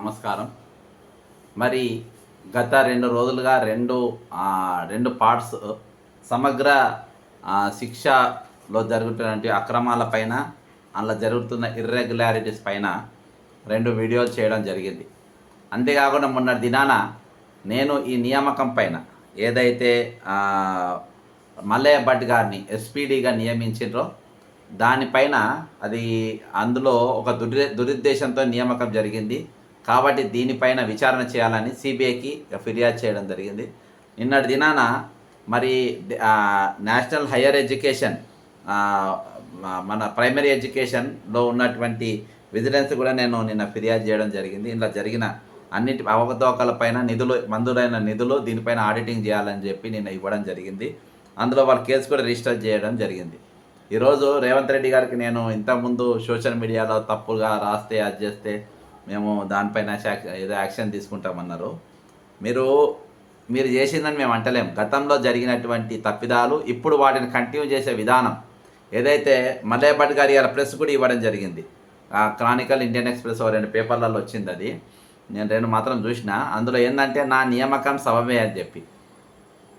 నమస్కారం. మరి గత రెండు రోజులుగా రెండు రెండు పార్ట్స్ సమగ్ర శిక్షలో జరుగుతున్నటువంటి అక్రమాల పైన అందులో జరుగుతున్న ఇర్రెగ్యులారిటీస్ పైన రెండు వీడియోలు చేయడం జరిగింది. అంతేకాకుండా మొన్న దినాన నేను ఈ నియామకం పైన ఏదైతే మల్లయ్య భట్ గారిని ఎస్పీడీగా నియమించిండ్రో దానిపైన అది అందులో ఒక దురి దురుద్దేశంతో నియామకం జరిగింది. కాబట్టి దీనిపైన విచారణ చేయాలని సిబిఐకి ఫిర్యాదు చేయడం జరిగింది. నిన్నటి దినాన మరి నేషనల్ హయ్యర్ ఎడ్యుకేషన్ మన ప్రైమరీ ఎడ్యుకేషన్లో ఉన్నటువంటి విజిలెన్స్ కూడా నేను నిన్న ఫిర్యాదు చేయడం జరిగింది. ఇలా జరిగిన అన్నిటి అవకతవకలపైన నిధులు మందులైన నిధులు దీనిపైన ఆడిటింగ్ చేయాలని చెప్పి నిన్న ఇవ్వడం జరిగింది. అందులో వాళ్ళ కేసు కూడా రిజిస్టర్ చేయడం జరిగింది. ఈరోజు రేవంత్ రెడ్డి గారికి నేను ఇంతకుముందు సోషల్ మీడియాలో తప్పుగా రాస్తే అది చేస్తే మేము దానిపైన ఏదో యాక్షన్ తీసుకుంటామన్నారు. మీరు మీరు చేసిందని మేము అంటలేం. గతంలో జరిగినటువంటి తప్పిదాలు ఇప్పుడు వాటిని కంటిన్యూ చేసే విధానం. ఏదైతే మల్లయ్య భట్ గారి గారి ప్రెస్ కూడా ఇవ్వడం జరిగింది. ఆ క్రానికల్ ఇండియన్ ఎక్స్ప్రెస్ ఓ రెండు పేపర్లలో వచ్చింది అది. నేను రెండు మాత్రం చూసిన. అందులో ఏంటంటే నా నియామకం సభమే అని చెప్పి.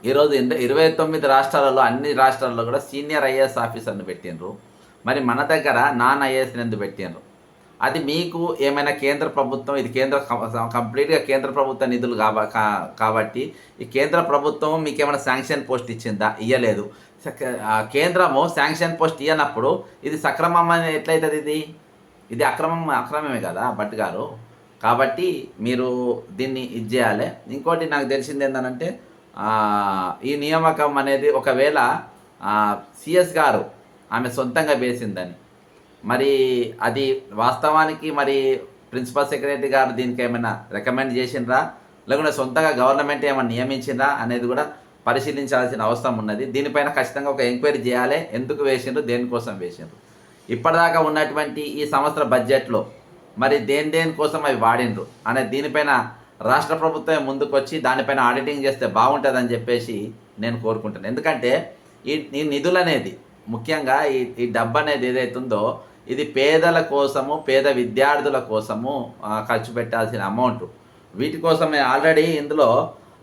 ఈరోజు ఇరవై తొమ్మిది రాష్ట్రాలలో అన్ని రాష్ట్రాల్లో కూడా సీనియర్ ఐఏఎస్ ఆఫీసర్ని పెట్టిండ్రు. మరి మన దగ్గర నాన్ ఐఏఎస్ని ఎందుకు పెట్టిండ్రు? అది మీకు ఏమైనా కేంద్ర ప్రభుత్వం ఇది కేంద్ర కంప్లీట్గా కేంద్ర ప్రభుత్వ నిధులు కాబ కా- కాబట్టి ఈ కేంద్ర ప్రభుత్వం మీకు ఏమైనా శాంక్షన్ పోస్ట్ ఇచ్చిందా? ఇయ్యలేదు. కేంద్రము శాంక్షన్ పోస్ట్ ఇవ్వనప్పుడు ఇది సక్రమం ఎట్లయితుంది ఇది? ఇది అక్రమం అక్రమమే కదా భట్ గారు. కాబట్టి మీరు దీన్ని ఇది చేయాలి. ఇంకోటి నాకు తెలిసింది ఏంటంటే ఈ నియామకం అనేది ఒకవేళ సిఎస్ గారు ఆమె సొంతంగా వేసిందని మరి అది వాస్తవానికి మరి ప్రిన్సిపల్ సెక్రటరీ గారు దీనికి ఏమైనా రికమెండ్ చేసిండ్రా? లేకుంటే సొంతంగా గవర్నమెంట్ ఏమైనా నియమించిందా అనేది కూడా పరిశీలించాల్సిన అవసరం ఉన్నది. దీనిపైన ఖచ్చితంగా ఒక ఎంక్వైరీ చేయాలి. ఎందుకు వేసిండ్రు? దేనికోసం వేసిండ్రు? ఇప్పటిదాకా ఉన్నటువంటి ఈ సంవత్సర బడ్జెట్లో మరి దేని దేనికోసం అవి వాడిండ్రు? అనే దీనిపైన రాష్ట్ర ప్రభుత్వం ముందుకొచ్చి దానిపైన ఆడిటింగ్ చేస్తే బాగుంటుందని చెప్పేసి నేను కోరుకుంటాను ఎందుకంటే ఈ ఈ నిధులు అనేది ముఖ్యంగా ఈ ఈ డబ్బు అనేది ఏదైతుందో ఇది పేదల కోసము పేద విద్యార్థుల కోసము ఖర్చు పెట్టాల్సిన అమౌంట్. వీటి కోసమే ఆల్రెడీ ఇందులో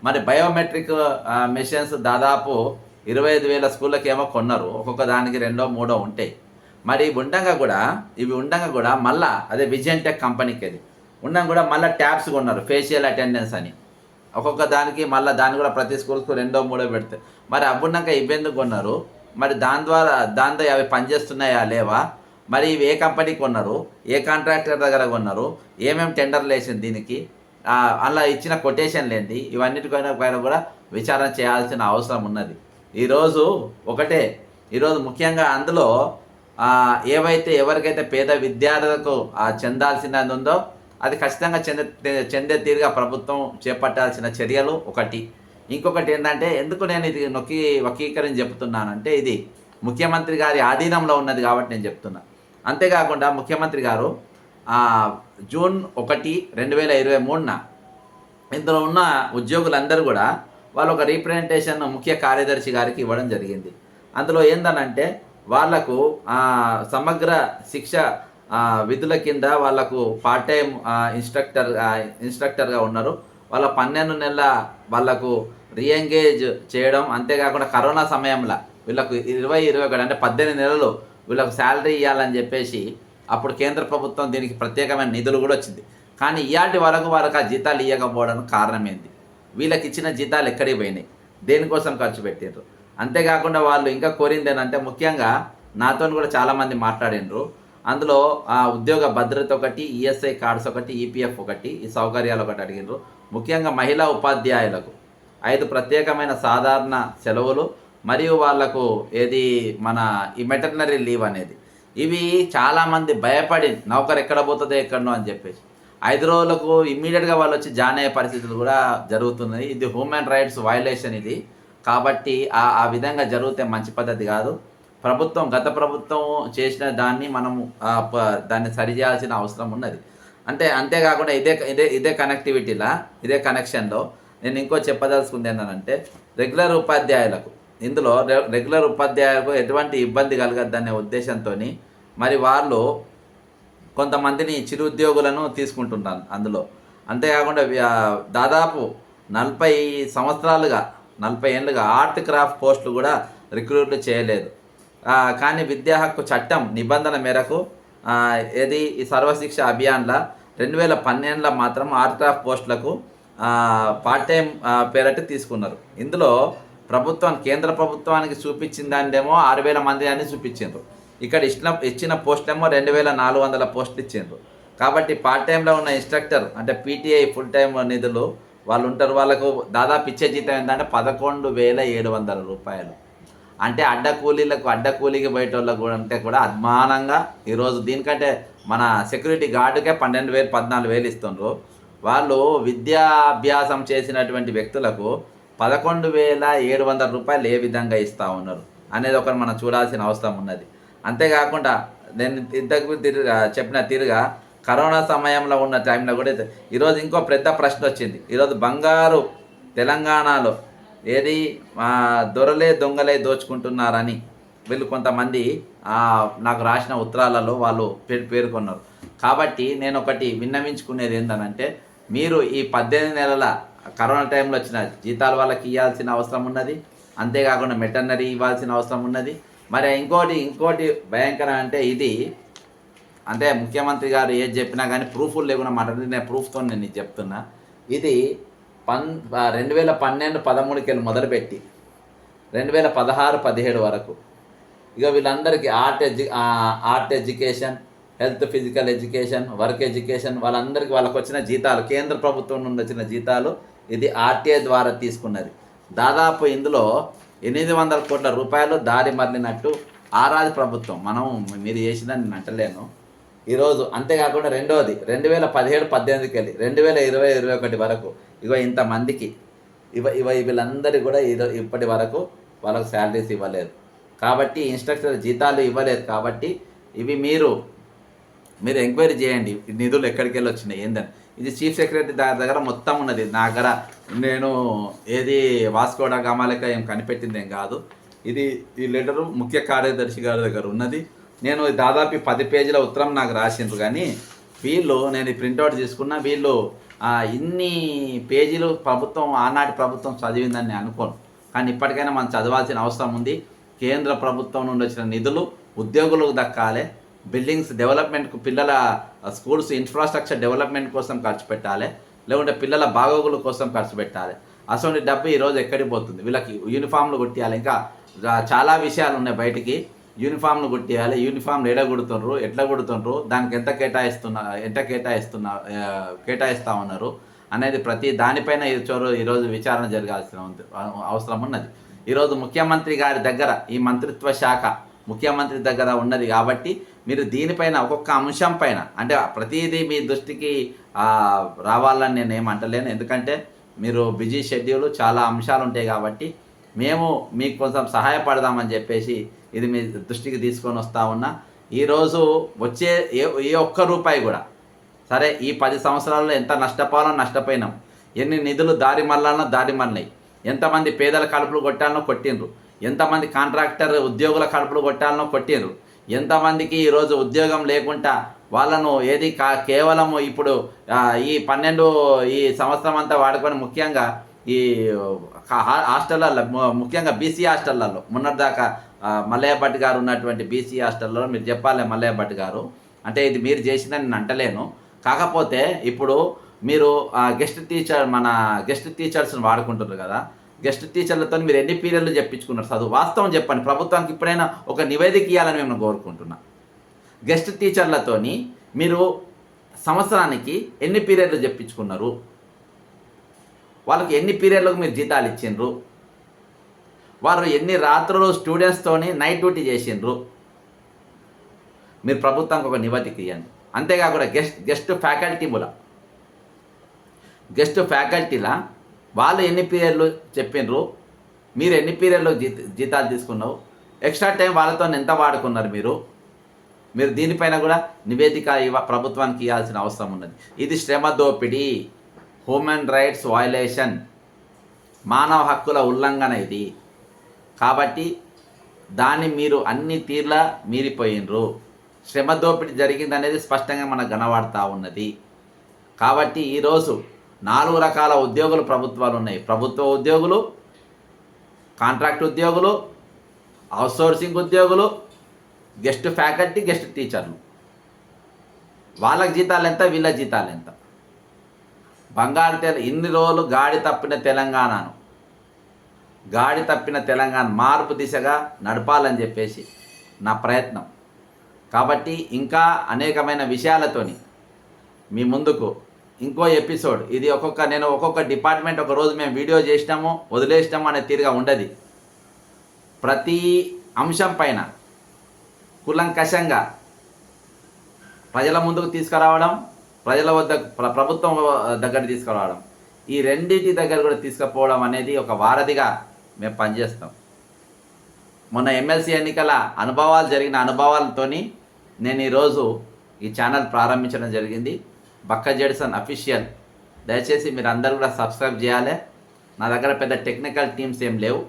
మరి బయోమెట్రిక్ మిషన్స్ దాదాపు ఇరవై ఐదు వేల స్కూళ్ళకి ఏమో కొన్నారు. ఒక్కొక్క దానికి రెండో మూడో ఉంటాయి. మరి ఇవి ఉండగా కూడా ఇవి ఉండంగా కూడా మళ్ళా అదే విజయన్ టెక్ కంపెనీకి అది ఉండగా కూడా మళ్ళీ ట్యాబ్స్ కొన్నారు ఫేషియల్ అటెండెన్స్ అని. ఒక్కొక్క దానికి మళ్ళీ దాన్ని కూడా ప్రతి స్కూల్కు రెండో మూడో పెడితే. మరి అవ్వున్నాక ఇబ్బంది కొన్నారు? మరి దాని ద్వారా దాంతో అవి పనిచేస్తున్నాయా లేవా? మరి ఇవి ఏ కంపెనీకి కొన్నారు? ఏ కాంట్రాక్టర్ దగ్గర కొన్నారు? ఏమేమి టెండర్లు వేసింది దీనికి? అలా ఇచ్చిన కొటేషన్ ఏంటి? ఇవన్నిటిపైన పైన కూడా విచారణ చేయాల్సిన అవసరం ఉన్నది. ఈరోజు ఒకటే. ఈరోజు ముఖ్యంగా అందులో ఏవైతే ఎవరికైతే పేద విద్యార్థులకు చెందాల్సినది ఉందో అది ఖచ్చితంగా చెందే చెందే తీరుగా ప్రభుత్వం చేపట్టాల్సిన చర్యలు ఒకటి. ఇంకొకటి ఏంటంటే ఎందుకు నేను ఇది నొక్కి వకీకరించి చెప్తున్నానంటే ఇది ముఖ్యమంత్రి గారి ఆధీనంలో ఉన్నది కాబట్టి నేను చెప్తున్నా. అంతేకాకుండా ముఖ్యమంత్రి గారు జూన్ ఒకటి రెండు వేల ఇరవై మూడున ఇందులో ఉన్న ఉద్యోగులందరూ కూడా వాళ్ళు ఒక రీప్రజెంటేషన్ ముఖ్య కార్యదర్శి గారికి ఇవ్వడం జరిగింది. అందులో ఏందనంటే వాళ్ళకు సమగ్ర శిక్ష విధుల కింద వాళ్ళకు పార్ట్ టైం ఇన్స్ట్రక్టర్ ఇన్స్ట్రక్టర్గా ఉన్నారు. వాళ్ళ పన్నెండు నెలల వాళ్ళకు రీఎంగేజ్ చేయడం అంతేకాకుండా కరోనా సమయంలో వీళ్ళకు ఇరవై ఇరవై ఒకటి అంటే పద్దెనిమిది నెలలు వీళ్ళకు శాలరీ ఇవ్వాలని చెప్పేసి అప్పుడు కేంద్ర ప్రభుత్వం దీనికి ప్రత్యేకమైన నిధులు కూడా వచ్చింది. కానీ ఇవాటి వరకు వాళ్ళకి ఆ జీతాలు ఇవ్వకపోవడానికి కారణం ఏంది వీళ్ళకి ఇచ్చిన జీతాలు ఎక్కడికి పోయినాయి? దేనికోసం ఖర్చు పెట్టారు అంతేకాకుండా వాళ్ళు ఇంకా కోరింది ఏంటంటే ముఖ్యంగా నాతో కూడా చాలామంది మాట్లాడినరు అందులో ఆ ఉద్యోగ భద్రత ఒకటి ఈఎస్ఐ కార్డ్స్ ఒకటి ఈపీఎఫ్ ఒకటి ఈ సౌకర్యాలు ఒకటి అడిగినారు ముఖ్యంగా మహిళా ఉపాధ్యాయులకు ఐదు ప్రత్యేకమైన సాధారణ సెలవులు మరియు వాళ్ళకు ఏది మన ఈ మెటర్నరీ లీవ్ అనేది. ఇవి చాలామంది భయపడి నౌకరు ఎక్కడ పోతుందో ఎక్కడనో అని చెప్పేసి. ఐదు రోజులకు ఇమ్మీడియట్గా వాళ్ళు వచ్చి జాయిన్ అయ్యే పరిస్థితులు కూడా జరుగుతున్నాయి. ఇది హ్యూమన్ రైట్స్ వయలేషన్ ఇది. కాబట్టి ఆ ఆ విధంగా జరిగితే మంచి పద్ధతి కాదు. ప్రభుత్వం గత ప్రభుత్వం చేసిన దాన్ని మనం దాన్ని సరిచేయాల్సిన అవసరం ఉన్నది. అంటే అంతేకాకుండా ఇదే ఇదే ఇదే కనెక్టివిటీలా ఇదే కనెక్షన్లో నేను ఇంకో చెప్పదలుచుకుంది ఏంటంటే రెగ్యులర్ ఉపాధ్యాయులకు ఇందులో రె- రెగ్యులర్ ఉపాధ్యాయులకు ఎటువంటి ఇబ్బంది కలగద్దనే ఉద్దేశంతో మరి వాళ్ళు కొంతమందిని చిరుద్యోగులను తీసుకుంటుంటాను అందులో. అంతేకాకుండా దాదాపు నలభై సంవత్సరాలుగా నలభై ఏళ్ళుగా ఆర్ట్ క్రాఫ్ట్ పోస్టులు కూడా రిక్రూట్లు చేయలేదు. కానీ విద్యా హక్కు చట్టం నిబంధన మేరకు ఏది ఈ సర్వశిక్ష అభియాన్లో రెండు వేల పన్నెండులో మాత్రం ఆర్ట్ క్రాఫ్ట్ పోస్టులకు పార్ట్ టైం పేరటి తీసుకున్నారు. ఇందులో ప్రభుత్వం కేంద్ర ప్రభుత్వానికి చూపించిన దానిదేమో ఆరు వేల మంది అని చూపించిండ్రు. ఇక్కడ ఇచ్చిన ఇచ్చిన పోస్టులేమో రెండు వేల నాలుగు వందల పోస్టులు ఇచ్చిండ్రు. కాబట్టి పార్ట్ టైంలో ఉన్న ఇన్స్ట్రక్టర్ అంటే పీటీఐ ఫుల్ టైం నిధులు వాళ్ళు ఉంటారు వాళ్ళకు దాదాపు ఇచ్చే జీతం ఏంటంటే పదకొండు వేల ఏడు వందల రూపాయలు. అంటే అడ్డ కూలీలకు అడ్డ కూలీకి పోయేటోళ్ళకు కూడా అంటే కూడా అద్మానంగా ఈరోజు దీనికంటే మన సెక్యూరిటీ గార్డుకే పన్నెండు వేలు పద్నాలుగు వేలు ఇస్తుండ్రు. వాళ్ళు విద్యాభ్యాసం చేసినటువంటి వ్యక్తులకు పదకొండు వేల ఏడు వందల రూపాయలు ఏ విధంగా ఇస్తూ ఉన్నారు అనేది ఒకటి మనం చూడాల్సిన అవసరం ఉన్నది. అంతేకాకుండా నేను ఇంతకు తిరుగా చెప్పిన తీరుగా కరోనా సమయంలో ఉన్న టైంలో కూడా ఈరోజు ఇంకో పెద్ద ప్రశ్న వచ్చింది. ఈరోజు బంగారు తెలంగాణలో ఏది దొరలే దొంగలే దోచుకుంటున్నారని వీళ్ళు కొంతమంది నాకు రాసిన ఉత్తరాలలో వాళ్ళు పేరు పేర్కొన్నారు కాబట్టి నేను ఒకటి విన్నవించుకునేది ఏంటనంటే మీరు ఈ పద్దెనిమిది నెలల కరోనా టైంలో వచ్చిన జీతాలు వాళ్ళకి ఇవ్వాల్సిన అవసరం ఉన్నది. అంతేకాకుండా మెటర్నరీ ఇవ్వాల్సిన అవసరం ఉన్నది. మరి ఇంకోటి ఇంకోటి భయంకరం అంటే ఇది. అంటే ముఖ్యమంత్రి గారు ఏది చెప్పినా కానీ ప్రూఫ్లు లేకుండా మాట్లాడి నేను ప్రూఫ్తో నేను ఇది చెప్తున్నా. ఇది పన్ రెండు వేల పన్నెండు పదమూడుకి వెళ్ళి మొదలుపెట్టి రెండు వేల పదహారు పదిహేడు వరకు. ఇక వీళ్ళందరికీ ఆర్ట్ ఎడ్యు art education health physical education work education వాళ్ళందరికీ వాళ్ళకు వచ్చిన జీతాలు కేంద్ర ప్రభుత్వం నుండి వచ్చిన జీతాలు ఇది ఆర్టీఐ ద్వారా తీసుకున్నది. దాదాపు ఇందులో ఎనిమిది వందల కోట్ల రూపాయలు దారి మరలినట్టు ఆరాది ప్రభుత్వం మనం మీరు చేసిందని నేను అంటలేను. ఈరోజు అంతేకాకుండా రెండవది రెండు వేల పదిహేడు పద్దెనిమిదికి వెళ్ళి రెండు వేల ఇరవై ఇరవై ఒకటి వరకు ఇగో ఇంతమందికి ఇవ ఇవ వీళ్ళందరికీ కూడా ఇప్పటి వరకు వాళ్ళకు శాలరీస్ ఇవ్వలేదు. కాబట్టి ఇన్స్ట్రక్టర్ జీతాలు ఇవ్వలేదు కాబట్టి ఇవి మీరు మీరు ఎంక్వైరీ చేయండి. నిధులు ఎక్కడికి వెళ్ళి వచ్చినాయి? ఏందని? ఇది చీఫ్ సెక్రటరీ దగ్గర దగ్గర మొత్తం ఉన్నది. నా దగ్గర నేను ఏది వాస్కోడా గమాలిక ఏం కనిపెట్టింది ఏం కాదు. ఇది ఈ లెటరు ముఖ్య కార్యదర్శి గారి దగ్గర ఉన్నది. నేను దాదాపు పది పేజీల ఉత్తరం నాకు రాసిండ్రు కానీ వీళ్ళు నేను ప్రింట్అవుట్ తీసుకున్న వీళ్ళు ఇన్ని పేజీలు ప్రభుత్వం ఆనాటి ప్రభుత్వం చదివిందని నేను అనుకోను. కానీ ఇప్పటికైనా మనం చదవాల్సిన అవసరం ఉంది. కేంద్ర ప్రభుత్వం నుండి వచ్చిన నిధులు ఉద్యోగులకు దక్కాలి. బిల్డింగ్స్ డెవలప్మెంట్కు పిల్లల స్కూల్స్ ఇన్ఫ్రాస్ట్రక్చర్ డెవలప్మెంట్ కోసం ఖర్చు పెట్టాలి. లేకుంటే పిల్లల బాగోగుల కోసం ఖర్చు పెట్టాలి. అసలు డబ్బు ఈరోజు ఎక్కడికి పోతుంది? వీళ్ళకి యూనిఫామ్లు కొట్టియాలి. ఇంకా చాలా విషయాలు ఉన్నాయి బయటికి. యూనిఫామ్లు కొట్టియాలి. యూనిఫామ్లు ఎడ కొడుతుండ్రు? ఎట్లా కొడుతుండ్రు? దానికి ఎంత కేటాయిస్తున్నా ఎంత కేటాయిస్తున్నా కేటాయిస్తూ కేటాయిస్తా ఉన్నారు? అనేది ప్రతి దానిపైన ఈ చోరు ఈరోజు విచారణ జరగాల్సిన ఉంది అవసరం ఉన్నది. ఈరోజు ముఖ్యమంత్రి గారి దగ్గర ఈ మంత్రిత్వ శాఖ ముఖ్యమంత్రి దగ్గర ఉన్నది కాబట్టి మీరు దీనిపైన ఒక్కొక్క అంశం పైన అంటే ప్రతిదీ మీ దృష్టికి రావాలని నేను ఏమంటలేను ఎందుకంటే మీరు బిజీ షెడ్యూల్ చాలా అంశాలు ఉంటాయి కాబట్టి మేము మీకు కొంచెం సహాయపడదామని చెప్పేసి ఇది మీ దృష్టికి తీసుకొని వస్తా ఉన్నా. ఈరోజు వచ్చే ఏ ఏ ఒక్క రూపాయి కూడా సరే ఈ పది సంవత్సరాల్లో ఎంత నష్టపోవాలో నష్టపోయినాం. ఎన్ని నిధులు దారి మళ్ళాలనో దారి మళ్ళినాయి ఎంతమంది పేదల కడుపులు కొట్టాలనో కొట్టిండ్రు. ఎంతమంది కాంట్రాక్టర్ ఉద్యోగుల కడుపులు కొట్టాలనో కొట్టిండ్రు. ఎంతమందికి ఈరోజు ఉద్యోగం లేకుండా వాళ్ళను ఏది కా కేవలము ఇప్పుడు ఈ పన్నెండు ఈ సంవత్సరం అంతా వాడుకొని ముఖ్యంగా ఈ హాస్టళ్ళల్లో ముఖ్యంగా బీసీ హాస్టళ్ళల్లో మొన్నటిదాకా మల్లయ్య భట్ గారు ఉన్నటువంటి బీసీ హాస్టల్లో మీరు చెప్పాలి మల్లయ్య భట్ గారు. అంటే ఇది మీరు చేసిందని నేను అంటలేను. కాకపోతే ఇప్పుడు మీరు గెస్ట్ టీచర్ మన గెస్ట్ టీచర్స్ని వాడుకుంటున్నారు కదా గెస్ట్ టీచర్లతో మీరు ఎన్ని పీరియడ్లు చెప్పించుకున్నారు చదువు? వాస్తవం చెప్పండి. ప్రభుత్వానికి ఇప్పుడైనా ఒక నివేదిక ఇవ్వాలని మేము కోరుకుంటున్నా. గెస్ట్ టీచర్లతోని మీరు సంవత్సరానికి ఎన్ని పీరియడ్లు చెప్పించుకున్నారు? వాళ్ళకి ఎన్ని పీరియడ్లకు మీరు జీతాలు ఇచ్చిండ్రు? వారు ఎన్ని రాత్రులు స్టూడెంట్స్తోని నైట్ డ్యూటీ చేసిండ్రు? మీరు ప్రభుత్వానికి ఒక నివేదిక ఇవ్వండి అంతేకాకుండా గెస్ట్ గెస్ట్ ఫ్యాకల్టీ మూల. గెస్ట్ ఫ్యాకల్టీలా వాళ్ళు ఎన్ని పీరియడ్లు చెప్పిండ్రు మీరు ఎన్ని పీరియడ్లు జీత జీతాలు తీసుకున్నావు? ఎక్స్ట్రా టైం వాళ్ళతో ఎంత వాడుకున్నారు మీరు? మీరు దీనిపైన కూడా నివేదిక ఇవ్వ ప్రభుత్వానికి ఇవ్వాల్సిన అవసరం ఉన్నది. ఇది శ్రమ దోపిడీ. హ్యూమన్ రైట్స్ వయలేషన్ మానవ హక్కుల ఉల్లంఘన ఇది. కాబట్టి దాన్ని మీరు అన్ని తీర్లా మీరిపోయినరు. శ్రమ దోపిడీ జరిగిందనేది స్పష్టంగా మనకు కనబడతా ఉన్నది. కాబట్టి ఈరోజు నాలుగు రకాల ఉద్యోగులు ప్రభుత్వాలు ఉన్నాయి. ప్రభుత్వ ఉద్యోగులు కాంట్రాక్ట్ ఉద్యోగులు అవుట్సోర్సింగ్ ఉద్యోగులు గెస్ట్ ఫ్యాకల్టీ గెస్ట్ టీచర్లు. వాళ్ళకి జీతాలు ఎంత వీళ్ళ జీతాలు ఎంత? బంగారు తెల ఇన్ని రోజులు గాడి తప్పిన తెలంగాణను గాడి తప్పిన తెలంగాణ మార్పు దిశగా నడపాలని చెప్పేసి నా ప్రయత్నం. కాబట్టి ఇంకా అనేకమైన విషయాలతోని మీ ముందుకు ఇంకో ఎపిసోడ్. ఇది ఒక్కొక్క నేను ఒక్కొక్క డిపార్ట్మెంట్ ఒక రోజు మేము వీడియో చేసినాము వదిలేసినాము అనే తీరుగా ఉండదు. ప్రతి అంశం పైన కులంకషంగా ప్రజల ముందుకు తీసుకురావడం ప్రజల వద్ద ప్రభుత్వం దగ్గర తీసుకురావడం ఈ రెండింటి దగ్గర కూడా తీసుకుపోవడం అనేది ఒక వారధిగా మేము పనిచేస్తాం. మొన్న ఎమ్మెల్సీ ఎన్నికల అనుభవాలు జరిగిన అనుభవాలతోని నేను ఈరోజు ఈ ఛానల్ ప్రారంభించడం జరిగింది. బక్క జెడ్సన్ అఫీషియల్. దయచేసి మీరు అందరూ కూడా సబ్స్క్రైబ్ చేయాలి. నా దగ్గర పెద్ద టెక్నికల్ టీమ్స్ ఏం లేవు.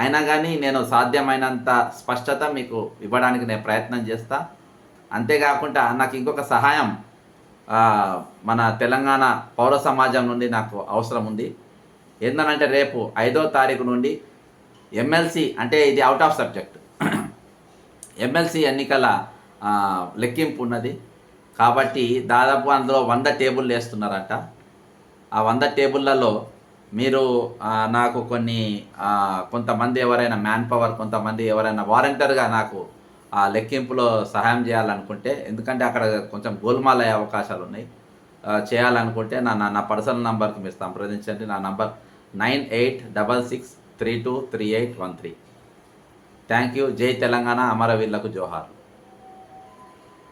అయినా కానీ నేను సాధ్యమైనంత స్పష్టత మీకు ఇవ్వడానికి నేను ప్రయత్నం చేస్తా. అంతేకాకుండా నాకు ఇంకొక సహాయం మన తెలంగాణ పౌర సమాజం నుండి నాకు అవసరం ఉంది. ఏందనంటే రేపు ఐదో తారీఖు నుండి ఎమ్మెల్సీ అంటే ఇది అవుట్ ఆఫ్ సబ్జెక్ట్ ఎమ్మెల్సీ ఎన్నికల లెక్కింపు ఉన్నది. కాబట్టి దాదాపు అందులో వంద టేబుల్ వేస్తున్నారట. ఆ వంద టేబుల్లలో మీరు నాకు కొన్ని కొంతమంది ఎవరైనా మ్యాన్ పవర్ కొంతమంది ఎవరైనా వాలంటీర్గా నాకు ఆ లెక్కింపులో సహాయం చేయాలనుకుంటే ఎందుకంటే అక్కడ కొంచెం గోల్మాల్ అయ్యే అవకాశాలు ఉన్నాయి. చేయాలనుకుంటే నా నా- నా పర్సనల్ నంబర్కి మీరు సంప్రదించండి. నా number nine eight double six three two three eight one three. Thank you. జై తెలంగాణ. అమరవీరులకు జోహార్.